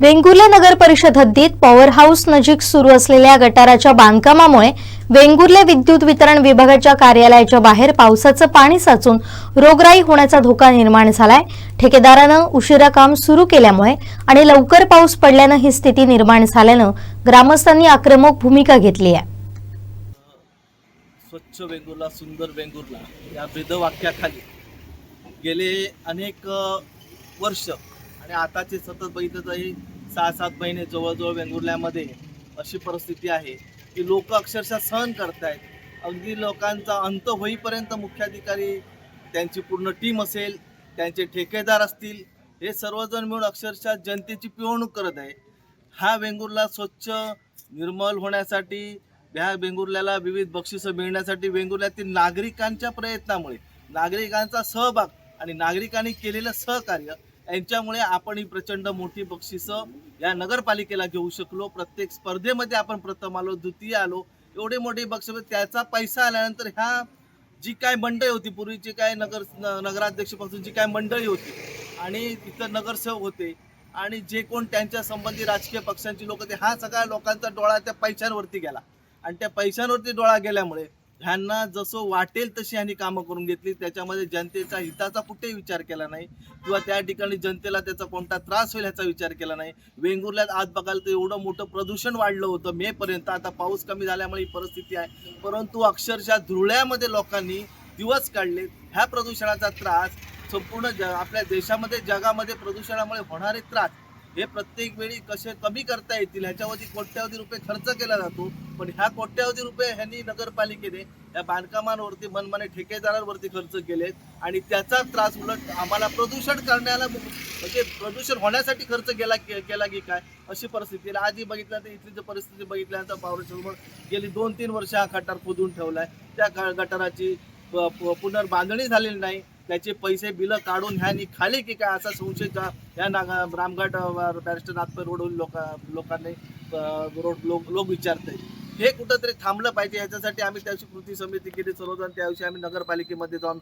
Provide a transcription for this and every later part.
वेंगुर्ला नगर परिषद हद्दीत power house नजीक सुरू असलेल्या गटाराच्या बांधकामामुळे वेंगुर्ले विद्युत वितरण विभागाच्या कार्यालयाच्या बाहेर पावसाचं पाणी साचून रोगराई होण्याचा धोका निर्माण झालाय. ठेकेदारानं उशिरा काम सुरू केल्यामुळे आणि लवकर पाऊस पडल्यानं ही स्थिती निर्माण झाल्यानं ग्रामस्थांनी आक्रमक भूमिका घेतली आहे. स्वच्छ वेंगुर्ला सुंदर वेंगुर्ला या वेदवाक्याखाली गेले अनेक वर्ष आणि आताचे सतत बघितलं तरी सहा सात महिने जवळजवळ वेंगुर्ल्यामध्ये अशी परिस्थिती आहे की लोक अक्षरशः सहन करत आहेत अगदी लोकांचा अंत होईपर्यंत मुख्याधिकारी त्यांची पूर्ण टीम असेल त्यांचे ठेकेदार असतील हे सर्वजण मिळून अक्षरशः जनतेची पिळवणूक करत आहे. हा वेंगुर्ला स्वच्छ निर्मल होण्यासाठी ह्या वेंगुर्ल्याला विविध बक्षिसं मिळण्यासाठी वेंगुर्ल्यातील नागरिकांच्या प्रयत्नामुळे नागरिकांचा सहभाग आणि नागरिकांनी केलेलं सहकार्य यांच्यामुळे आपण ही प्रचंड मोठी बक्षिसं या नगरपालिकेला घेऊ शकलो. प्रत्येक स्पर्धेमध्ये आपण प्रथम आलो द्वितीय आलो. एवढे मोठे बक्षीस म्हणजे त्याचा पैसा आल्यानंतर ह्या जी काय मंडळी होती पूर्वीची काय नगर नगराध्यक्षपासून जी काय मंडळी होती आणि तिथं नगरसेवक होते आणि जे कोण त्यांच्या संबंधी राजकीय पक्षांची लोक ते हा सगळ्या लोकांचा डोळा त्या पैशांवरती गेला. आणि त्या पैशांवरती डोळा गेल्यामुळे ह्यांना जसं वाटेल तशी ह्यांनी कामं करून घेतली. त्याच्यामध्ये जनतेचा हिताचा कुठेही विचार केला नाही. किंवा त्या ठिकाणी जनतेला त्याचा कोणता त्रास होईल ह्याचा विचार केला नाही. वेंगुर्ल्यात आज बघाल तर एवढं मोठं प्रदूषण वाढलं होतं मेपर्यंत. आता पाऊस कमी झाल्यामुळे ही परिस्थिती आहे. परंतु अक्षरशः धुळ्यामध्ये लोकांनी दिवस काढले. ह्या प्रदूषणाचा त्रास संपूर्ण ज आपल्या देशामध्ये जगामध्ये प्रदूषणामुळे होणारे त्रास हे प्रत्येक वेळी कसे कमी करता येतील ह्याच्यावरती कोट्यावधी रुपये खर्च केला जातो. पण ह्या कोट्यावधी रुपये ह्यांनी नगरपालिकेने या बांधकामांवरती मनमाने ठेकेदारांवरती खर्च केलेत. आणि त्याचा त्रास उलट आम्हाला प्रदूषण करण्याला म्हणजे प्रदूषण होण्यासाठी खर्च केला के- केला की काय? अशी परिस्थिती. आधी बघितलं तर इथली जर परिस्थिती बघितल्यानंतर पावरसमोर गेली दोन तीन वर्ष हा गटार खोदून ठेवला आहे त्या ग- गटाराची प- प- पुनर्बांधणी झालेली नाही. त्याचे पैसे बिलं काढून ह्यानी खाली की काय असा संशय का? या नागा रामघाट बॅरिस्टर नागपूर रोडवरील लोक लोकांनी रोड लोक लोक विचारत हे कुठंतरी थांबलं पाहिजे याच्यासाठी आम्ही त्याची कृती समिती केली सर्वजण त्याविषयी आम्ही नगरपालिकेमध्ये जाऊन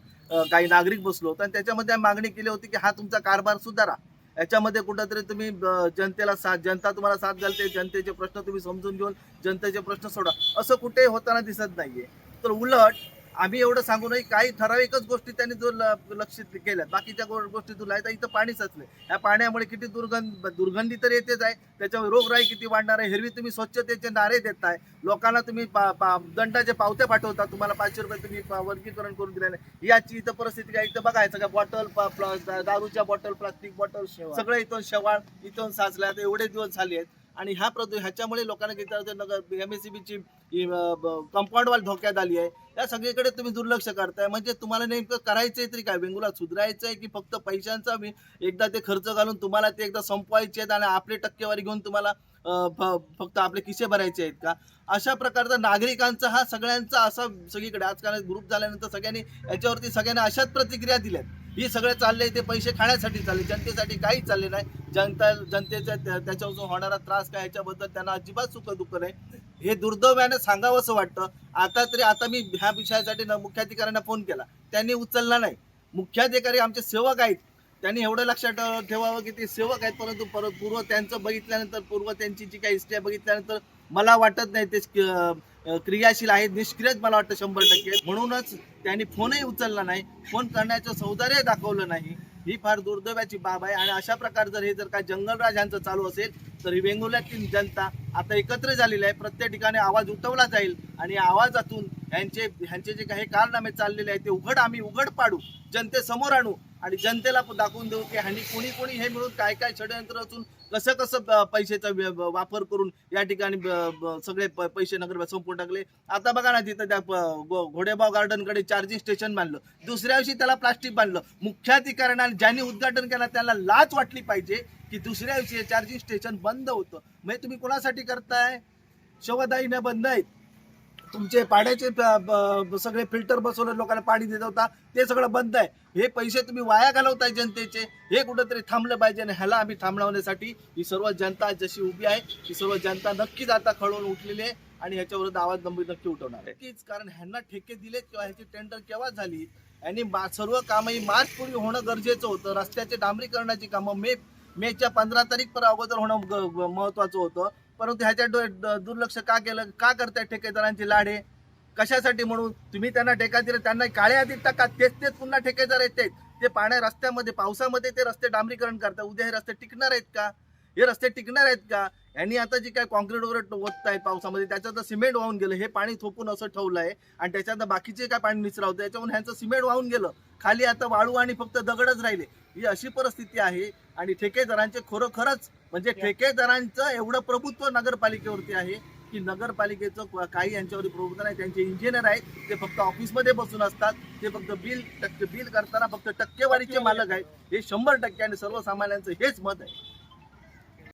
काही नागरिक बसलो होतो. आणि त्याच्यामध्ये आम्ही मागणी केली होती की हा तुमचा कारभार सुधारा. याच्यामध्ये कुठंतरी तुम्ही जनतेला साथ जनता तुम्हाला साथ घालते जनतेचे प्रश्न तुम्ही समजून घेऊन जनतेचे प्रश्न सोडा. असं कुठेही होताना दिसत नाहीये. तर उलट आम्ही एवढं सांगू नाही काही ठराविकच गोष्टी त्यांनी जो लक्षित केल्यात. बाकीच्या गोष्टी तुला तर इथं पाणी साचले या पाण्यामुळे किती दुर्गंध दुर्गंधी तर येतेच आहे. त्याच्यावर रोगराई किती वाढणार आहे हिरवी तुम्ही स्वच्छतेचे नारे देताय. लोकांना तुम्ही पा- पा- दंडाचे पावते पाठवता. तुम्हाला पाचशे रुपये तुम्ही वर्गीकरण करून दिले नाही याची इथं परिस्थिती काय? इथं बघायचं का बॉटल दारूच्या बॉटल प्लास्टिक बॉटल सगळं इथून शेवाळ इथून साचल्या एवढे दिवस झाले आहेत. आणि ह्या प्रदू ह्याच्यामुळे लोकांना किती नगर एम एस सी बीची कंपाऊंडवाल धोक्यात आली आहे. या सगळीकडे तुम्ही दुर्लक्ष करताय. म्हणजे तुम्हाला नेमकं करायचंय तरी काय? वेंगुला सुधारायचं आहे की फक्त पैशांचा मी एकदा ते खर्च घालून तुम्हाला ते एकदा संपवायचे आहेत आणि आपली टक्केवारी घेऊन तुम्हाला फ- फक्त आपले किसे भरायचे आहेत का? अशा प्रकारचा नागरिकांचा हा सगळ्यांचा असा सगळीकडे आजकाल ग्रुप झाल्यानंतर सगळ्यांनी याच्यावरती सगळ्यांनी अशाच प्रतिक्रिया दिल्यात. ही सगळे चालले ते पैसे खाण्यासाठी चालले जनतेसाठी काहीच चालले नाही. जनता जनतेचा त्या- त्याच्यापासून होणारा त्रास काय याच्याबद्दल त्यांना अजिबात सुख दुःख नाही. हे दुर्दैवाने सांगावं असं वाटतं. आता तरी आता मी ह्या विषयासाठी मुख्याधिकाऱ्यांना फोन केला. त्यांनी उचलला नाही. मुख्याधिकारी आमचे सेवक आहेत. त्यांनी एवढं लक्षात ठेवावं की ते सेवक आहेत. परंतु परत पूर्व त्यांचं बघितल्यानंतर पूर्व त्यांची जी काही हिस्ट्री बघितल्यानंतर मला वाटत नाही ते क्रियाशील आहेत. निष्क्रियच मला वाटतं शंभर टक्के. म्हणूनच त्यांनी फोनही उचलला नाही. फोन करण्याचं सौंदर्य दाखवलं नाही. ही फार दुर्दैवाची बाब आहे. आणि अशा प्रकारे जर हे जर काय जंगलराज यांचं चालू असेल तर ही वेंगुर्ल्यातील जनता आता एकत्र झालेली आहे. प्रत्येक ठिकाणी आवाज उठवला जाईल आणि आवाजातून ह्यांचे ह्यांचे जे काही कारनामे चाललेले आहेत ते उघड आम्ही उघड पाडू जनतेसमोर आणू. आणि जनतेला दाखवून देऊ की ह्यांनी कोणी कोणी हे मिळून काय काय षडयंत्र असून कसं कसं पैशाचा वापर करून या ठिकाणी ब- ब- सगळे प- पैसे नगर संपून टाकले. आता बघा ना तिथं त्या घोडेबाव गार्डनकडे चार्जिंग स्टेशन बांधलं. दुसऱ्या दिवशी त्याला प्लास्टिक बांधलं. मुख्याधिकाऱ्यांना ज्यांनी उद्घाटन केलं त्याला लाच वाटली पाहिजे की दुसऱ्या दिवशी चार्जिंग स्टेशन बंद होतं. म्हणजे तुम्ही कोणासाठी करताय? शवदाईने बंद आहेत. तुमचे पाण्याचे ब- सगळे फिल्टर बसवले लोकांना पाणी देत होता ते सगळं बंद आहे. हे पैसे तुम्ही वाया घालवताय जनतेचे. हे कुठंतरी थांबलं पाहिजे आणि ह्याला आम्ही थांबवण्यासाठी ही सर्व जनता जशी उभी आहे ही सर्व जनता नक्कीच आता खळून उठलेली आहे आणि ह्याच्यावर आवाज नंबर नक्की उठवणार आहे. नक्कीच कारण ह्यांना ठेके दिलेत किंवा ह्याची टेंडर केव्हा झाली आणि मा- सर्व कामं ही मार्च पूर्वी होणं गरजेचं होतं. रस्त्याचे डांबरीकरणाची कामं मे मेच्या पंधरा तारीख पर अगोदर होणं ग- महत्वाचं होतं. परंतु ह्याच्या दुर्लक्ष का केलं? का करताय ठेकेदारांची लाडे? कशासाठी म्हणून तुम्ही त्यांना ठेका दिले? त्यांना काळे आधी टाका. तेच तेच पुन्हा ठेकेदार आहेत ते. पाण्या रस्त्यामध्ये पावसामध्ये ते रस्ते डांबरीकरण करतात. उद्या हे रस्ते टिकणार आहेत का? हे रस्ते टिकणार आहेत का? यांनी आता जे काय कॉन्क्रीट वगैरे ओतत आहेत पावसामध्ये त्याच्यात सिमेंट वाहून गेलं. हे पाणी थोपून असं ठेवलं आहे आणि त्याच्यात बाकीचे काय पाणी निचरावतं त्याच्यामुळे ह्यांचं सिमेंट वाहून गेलं. खाली आता वाळू आणि फक्त दगडच राहिले. ही अशी परिस्थिती आहे. आणि ठेकेदारांचे खरोखरच म्हणजे ठेकेदारांचं एवढं प्रभुत्व नगरपालिकेवरती आहे की नगरपालिकेचं क- काही यांच्यावर प्रभुत्व नाही. त्यांचे इंजिनियर आहेत ते फक्त ऑफिसमध्ये बसून असतात. ते फक्त बिल टक्के बिल करताना फक्त टक्केवारीचे मालक आहेत. हे शंभर टक्के आणि सर्वसामान्यांचं हेच मत आहे.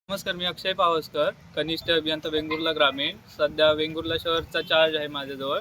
नमस्कार मी अक्षय पावसकर कनिष्ठ अभियंता वेंगुर्ला ग्रामीण. सध्या वेंगुर्ला शहरचा चार्ज आहे माझ्याजवळ.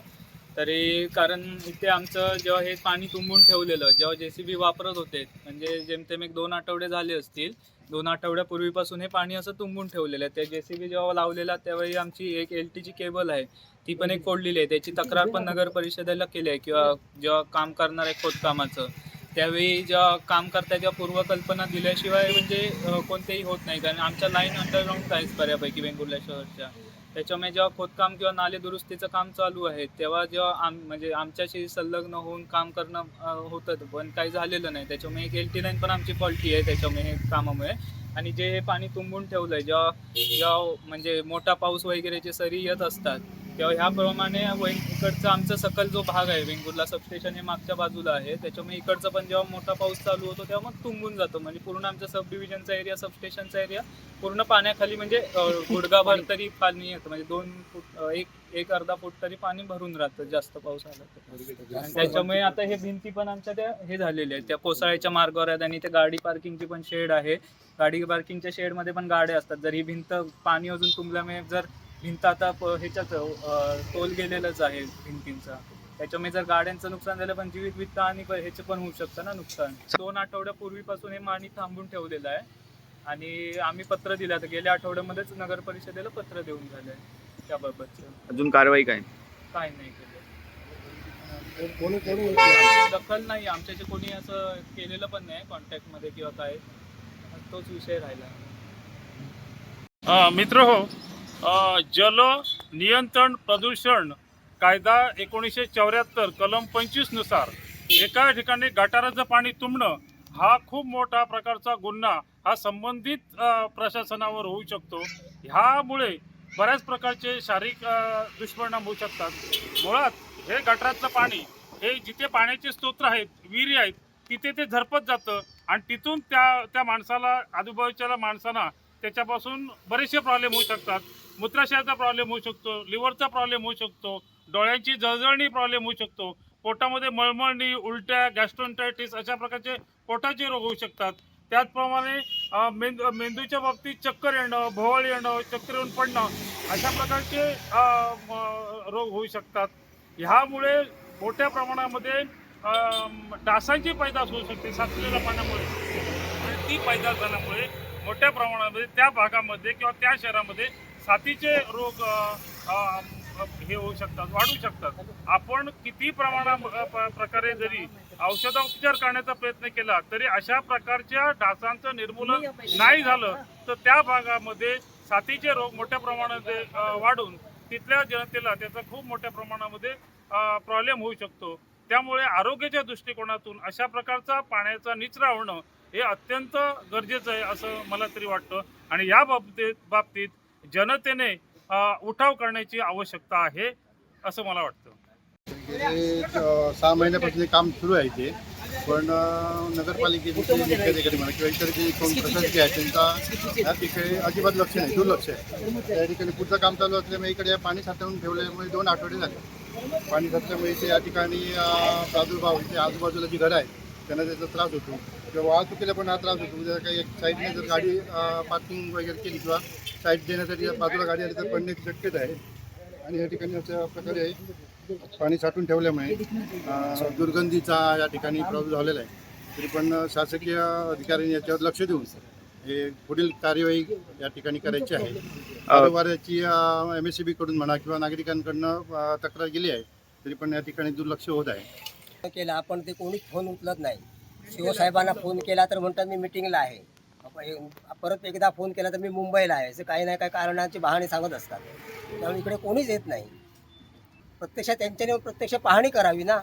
तरी कारण इथे आमचं जेव्हा हे पाणी तुंबून ठेवलेलं जेव्हा जे सी बी वापरत होते म्हणजे जेमतेम एक दोन आठवडे झाले असतील दोन आठवड्यापूर्वीपासून हे पाणी असं तुंबून ठेवलेलं आहे. त्या जे सी बी जेव्हा लावलेला त्यावेळी आमची एक एल टीची केबल आहे ती पण एक फोडलेली आहे. त्याची तक्रार पण नगर परिषदेला केली आहे किंवा जेव्हा काम करणार आहे खोदकामाचं त्यावेळी जेव्हा काम करता जेव्हा पूर्वकल्पना दिल्याशिवाय म्हणजे कोणतेही होत नाही. कारण आमच्या लाईन अंडरग्राऊंड आहेच बऱ्यापैकी वेंगुर्ल्या शहरच्या. त्याच्यामुळे जेव्हा खोदकाम किंवा नाले दुरुस्तीचं काम चालू आहे तेव्हा जेव्हा आम म्हणजे आमच्याशी संलग्न होऊन काम करणं होतं पण काही झालेलं नाही. त्याच्यामुळे एक एल टी लाईन पण आमची फॉल्टी आहे त्याच्यामुळे हे कामामुळे. आणि जे हे पाणी तुंबून ठेवलं आहे जेव्हा जेव्हा म्हणजे मोठा पाऊस वगैरेचे सरी येत असतात तेव्हा ह्याप्रमाणे वेंग इकडचा आमचा सकल जो भाग आहे वेंगुर्ला सबस्टेशन हे मागच्या बाजूला आहे. त्याच्यामुळे इकडचा पण जेव्हा मोठा पाऊस चालू होतो तेव्हा मग तुंबून जातो. म्हणजे पूर्ण आमचा सब डिव्हिजनचा एरिया सबस्टेशनचा एरिया पूर्ण पाण्याखाली म्हणजे गुडगाभर गुडघाभर तरी पाणी येतं. म्हणजे दोन फूट एक एक अर्धा फूट तरी पाणी भरून राहतं जास्त पाऊस आला तर. आणि त्याच्यामुळे आता हे भिंती पण आमच्या त्या हे झालेल्या आहेत. त्या कोसळ्याच्या मार्गावर आहेत आणि ते गाडी पार्किंगची पण शेड आहे. गाडी पार्किंगच्या शेडमध्ये पण गाड्या असतात. जर ही भिंत पाणी अजून तुंबल्यामुळे जर भिंत आता ह्याच्यात तोल गेलेलंच आहे भिंतींचा. त्याच्यामुळे जर गाड्यांचं नुकसान झालं पण जीवित वित्त आणि ह्याचं पण होऊ शकतं ना नुकसान. दोन आठवड्यापूर्वीपासून हे पाणी थांबून ठेवलेलं आहे. आणि आम्ही पत्र दिलं आता गेल्या आठवड्यामध्येच नगर परिषदेला पत्र देऊन झालंय त्याबाबतचं. अजून कारवाई काय? काय नाही केलं. दखल नाही आमच्याशी कोणी असं केलेलं पण नाही कॉन्टॅक्टमध्ये किंवा काय. तोच विषय राहिला. मित्र हो. जल नियंत्रण प्रदूषण कायदा एकोणीसशे चौऱ्याहत्तर कलम पंचवीसनुसार एका ठिकाणी गटाराचं पाणी तुंबणं हा खूप मोठा प्रकारचा गुन्हा हा संबंधित प्रशासनावर होऊ शकतो. ह्यामुळे बऱ्याच प्रकारचे शारीरिक दुष्परिणाम होऊ शकतात. मुळात हे गटारातलं पाणी हे जिथे पाण्याचे स्तोत्र आहेत विहिरी आहेत तिथे ते झरपत जातं आणि तिथून त्या त्या माणसाला आजूबाजूच्या माणसांना त्याच्यापासून बरेचसे प्रॉब्लेम होऊ शकतात. मूत्राशयाचा प्रॉब्लेम होऊ शकतो लिव्हरचा प्रॉब्लेम होऊ शकतो डोळ्यांची जळजळणी प्रॉब्लेम होऊ शकतो पोटामध्ये मळमळणी उलट्या गॅस्ट्रोंटायटिस अशा प्रकारचे पोटाचे रोग होऊ शकतात. त्याचप्रमाणे मेंदू मेंदूच्या बाबतीत चक्कर येणं भोवळ येणं चक्कर येऊन पडणं अशा प्रकारचे रोग होऊ शकतात. ह्यामुळे मोठ्या प्रमाणामध्ये डासांची पैदास होऊ शकते साचलेल्या पाण्यामुळे. आणि ती पैदास झाल्यामुळे मोठ्या प्रमाणामध्ये त्या भागामध्ये किंवा त्या शहरामध्ये साथीचे रोग हे होऊ शकतात वाढू शकतात. आपण किती प्रमाणा प- प्रकारे जरी औषधोपचार करण्याचा प्रयत्न केला तरी अशा प्रकारच्या डासांचं निर्मूलन नाही झालं तर त्या भागामध्ये साथीचे रोग मोठ्या प्रमाणामध्ये वाढून तिथल्या जनतेला त्याचा खूप मोठ्या प्रमाणामध्ये प्रॉब्लेम होऊ शकतो. त्यामुळे आरोग्याच्या दृष्टिकोनातून अशा प्रकारचा पाण्याचा निचरा होणं हे अत्यंत गरजेचं आहे असं मला तरी वाटतं. आणि या बाबतीत बाबतीत जनतेने उठाव करण्याची आवश्यकता आहे असं मला वाटतं. गेले सहा महिन्यापासून काम सुरू आहे ते पण नगरपालिकेची म्हणा किंवा इतर जे कोण प्रशासकीय आहे त्यांचा या ठिकाणी अजिबात लक्ष नाही दुर्लक्ष आहे. त्या ठिकाणी पुढचं काम चालू असल्यामुळे इकडे पाणी साठवून ठेवल्यामुळे दोन आठवडे झाले. पाणी साठल्यामुळे ते या ठिकाणी प्रादुर्भाव इथे आजूबाजूला जी घरं आहेत त्यांना त्याचा त्रास होतो. किंवा वाहतुकीला पण हा त्रास होतो. जर काही एक साईडने जर गाडी पार्किंग वगैरे केली किंवा साईड देण्यासाठी बाजूला गाडी आली तर पडण्याची शक्यता आहे. आणि या ठिकाणी अशा प्रकारे पाणी साठवून ठेवल्यामुळे दुर्गंधीचा या ठिकाणी प्रॉब्लेम झालेला आहे. तरी पण शासकीय अधिकाऱ्यांनी याच्यावर लक्ष देऊन हे पुढील कार्यवाही या ठिकाणी करायची आहे. वारंवार याची एम एस सी बी कडून म्हणा किंवा नागरिकांकडनं तक्रार गेली आहे तरी पण या ठिकाणी दुर्लक्ष होत आहे. केला आपण ते कोणीच फोन उचलत नाही. शिवसाहेबांना फोन केला तर म्हणतात मी मिटिंगला आहे. परत एकदा फोन केला तर मी मुंबईला आहे. असं काही ना काही कारणांची बहाणे सांगत असतात. त्यामुळे इकडे कोणीच येत नाही. प्रत्यक्ष त्यांच्याने प्रत्यक्ष पाहणी करावी ना.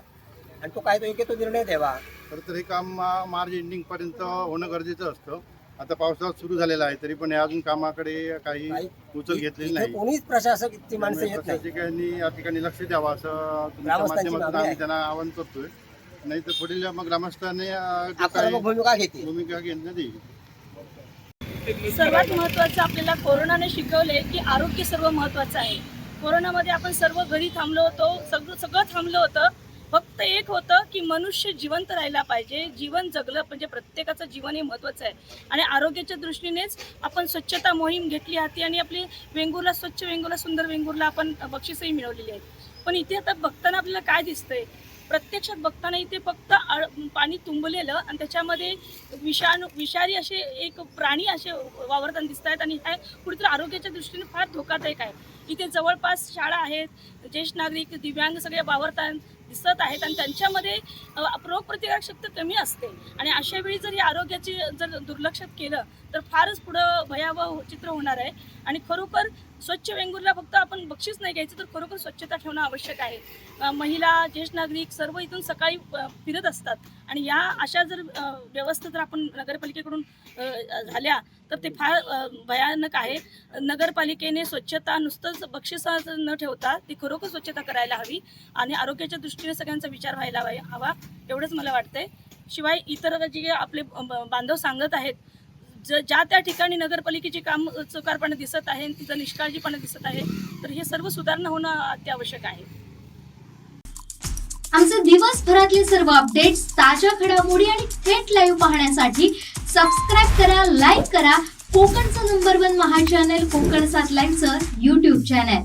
आणि तो काय तो योग्य तो निर्णय द्यावा. खरं तर हे काम मार्च एंडिंगपर्यंत होणं गरजेचं असतं. आता पावसाळा सुरू झालेला आहे तरी पण हे अजून कामाकडे काही काही उचल घेतलेली नाही. कोणीच प्रशासक इथची माणसं त्यामुळे येत नाही. प्रशासकांनी या ठिकाणी लक्ष द्यावं असं तुमच्या ग्रामस्थांची माध्यमातून मागणी आम्ही आहे. त्यांना आवाहन करतोय. नाही तर पुढील मग ग्रामस्थांनी अं, जो काही आक्रमक भूमिका घेते भूमिका येईल सर्वात महत्त्वाचं आपल्याला कोरोनाने शिकवले की आरोग्य सर्व महत्त्वाचं आहे. कोरोनामध्ये आपण सर्व घरी थांबलो होतो सगळं सगळं थांबलं होतं फक्त एक होतं की मनुष्य जिवंत राहायला पाहिजे. जीवन जगलं म्हणजे प्रत्येकाचं जीवन हे महत्त्वाचं आहे. आणि आरोग्याच्या दृष्टीनेच आपण स्वच्छता मोहीम घेतली होती आणि आपली वेंगुर्ला स्वच्छ वेंगुर्ला सुंदर वेंगुर्ला आपण बक्षीसही मिळवलेली आहेत. पण इथे आता बघताना आपल्याला काय दिसतंय? प्रत्यक्षात बघताना इथे फक्त पाणी तुंबलेलं आणि त्याच्यामध्ये विषाणू विषारी असे एक प्राणी असे वावरताना दिसत आहेत आणि हे कुठेतरी आरोग्याच्या दृष्टीने फार धोकादायक आहे. इथे जवळपास शाळा आहेत ज्येष्ठ नागरिक दिव्यांग सगळे वावरताना दिसत आहेत आणि त्यांच्यामध्ये रोगप्रतिकारक शक्ती कमी असते. आणि अशा वेळी जर या आरोग्याची जर दुर्लक्षात केलं तर फारच पुढं भयावह चित्र होणार आहे. आणि खरोखर स्वच्छ वेंगुर्ला फक्त आपण बक्षीस नाही घ्यायचं तर खरोखर स्वच्छता ठेवणं आवश्यक आहे. महिला ज्येष्ठ नागरिक सर्व इथून सकाळी फिरत असतात. आणि या अशा जर व्यवस्था जर आपण नगरपालिकेकडून झाल्या तर ते फार भयानक आहे. नगरपालिकेने स्वच्छता नुसतंच बक्षिसाच न ठेवता ती खरोखर स्वच्छता करायला हवी आणि आरोग्याच्या दृष्टीने सगळ्यांचा विचार व्हायला हवा- हवा एवढंच मला वाटतंय. शिवाय इतर जे आपले ब- बांधव सांगत आहेत ज ज्या त्या ठिकाणी नगरपालिकेची काम चुकारपणा दिसत आहे तिचं निष्काळजीपणा दिसत आहे तर हे सर्व सुधारणा होणं अत्यावश्यक आहे. आमचे दिवसभरातले सर्व अपडेट्स ताज्या घडामोडी आणि थेट लाईव्ह पाहण्यासाठी सबस्क्राईब करा लाईक करा. कोकणचं नंबर वन महा चॅनल कोकण सात लाईनचं युट्यूब चॅनल